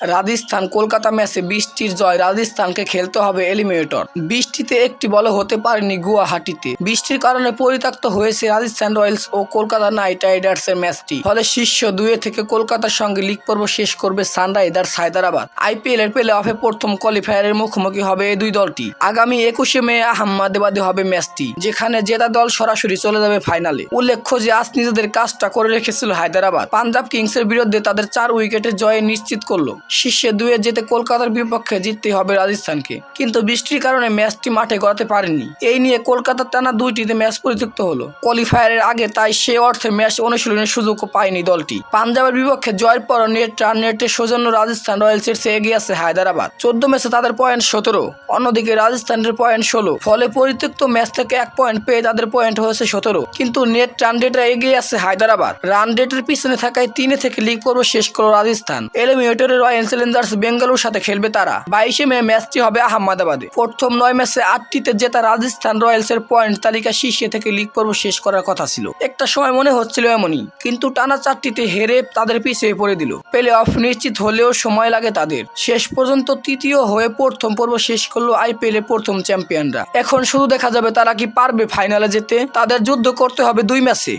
রাজস্থান কলকাতা ম্যাচে বৃষ্টির জয় রাজস্থানকে খেলতে হবে এলিমিনেটর। বৃষ্টিতে একটি বল হতে পারেনি গুয়াহাটিতে। বৃষ্টির কারণে পরিত্যক্ত হয়েছে রাজস্থান রয়্যালস ও কলকাতা নাইট রাইডার্সের ম্যাচটি। ফলে শীর্ষ দুয়ে থেকে কলকাতার সঙ্গে লিগ পর্ব শেষ করবে সানরাইজার্স হায়দ্রাবাদ। আইপিএল এর প্লে অফে প্রথম কোয়ালিফায়ারের মুখোমুখি হবে এই দুই দলটি। আগামী একুশে মে আহমেদাবাদে হবে ম্যাচটি, যেখানে জেতা দল সরাসরি চলে যাবে ফাইনালে। উল্লেখ্য যে আজ নিজেদের কাজটা করে রেখেছিল হায়দ্রাবাদ। পাঞ্জাব কিংসের বিরুদ্ধে তাদের চার উইকেটে জয় নিশ্চিত করল। শীর্ষে দুয়ে যেতে কলকাতার বিপক্ষে জিততে হবে রাজস্থানকে। কিন্তু বৃষ্টির কারণে ম্যাচটি মাঠে গড়াতে পারেনি এই নিয়ে কলকাতার টানা দুইটিতে ম্যাচ পরিত্যক্ত হলো। কোয়ালিফায়ারের আগে তাই সে অর্থে ম্যাচ অনুশীলনের সুযোগও পায়নি দলটি। পাঞ্জাবের বিপক্ষে জয়ের পর নেট রান নেটের সৌজন্য রাজস্থান রয়্যালসের এগিয়ে আছে হায়দ্রাবাদ। চোদ্দ ম্যাচে তাদের পয়েন্ট সতেরো, অন্যদিকে রাজস্থানের পয়েন্ট ষোলো। ফলে পরিত্যক্ত ম্যাচ থেকে এক পয়েন্ট পেয়ে তাদের পয়েন্ট হয়েছে সতেরো। কিন্তু নেট রান রেটে এগিয়ে আছে হায়দ্রাবাদ। রান রেটের পিছনে থাকায় তিনে থেকে লিগ পর্ব শেষ করল রাজস্থান। এলিমিনেটরে রয়্যাল চ্যালেঞ্জার্স বেঙ্গালুর সাথে খেলবে তারা। বাইশে মে ম্যাচটি হবে আহমেদাবাদে। প্রথম নয় ম্যাচে আটটিতে জেতা রাজস্থান রয়্যালসের পয়েন্ট তালিকা শীর্ষে থেকে লিগ পর্ব শেষ করার কথা ছিল। একটা সময় মনে হচ্ছিল এমনই, কিন্তু টানা চারটিতে হেরে তাদের পিছিয়ে পড়ে দিল। প্লে অফ নিশ্চিত হলেও সময় লাগে তাদের। শেষ পর্যন্ত তৃতীয় হয়ে প্রথম পর্ব শেষ করল আইপিএল এর প্রথম চ্যাম্পিয়নরা। এখন শুধু দেখা যাবে তারা কি পারবে ফাইনালে যেতে। তাদের যুদ্ধ করতে হবে দুই ম্যাচে।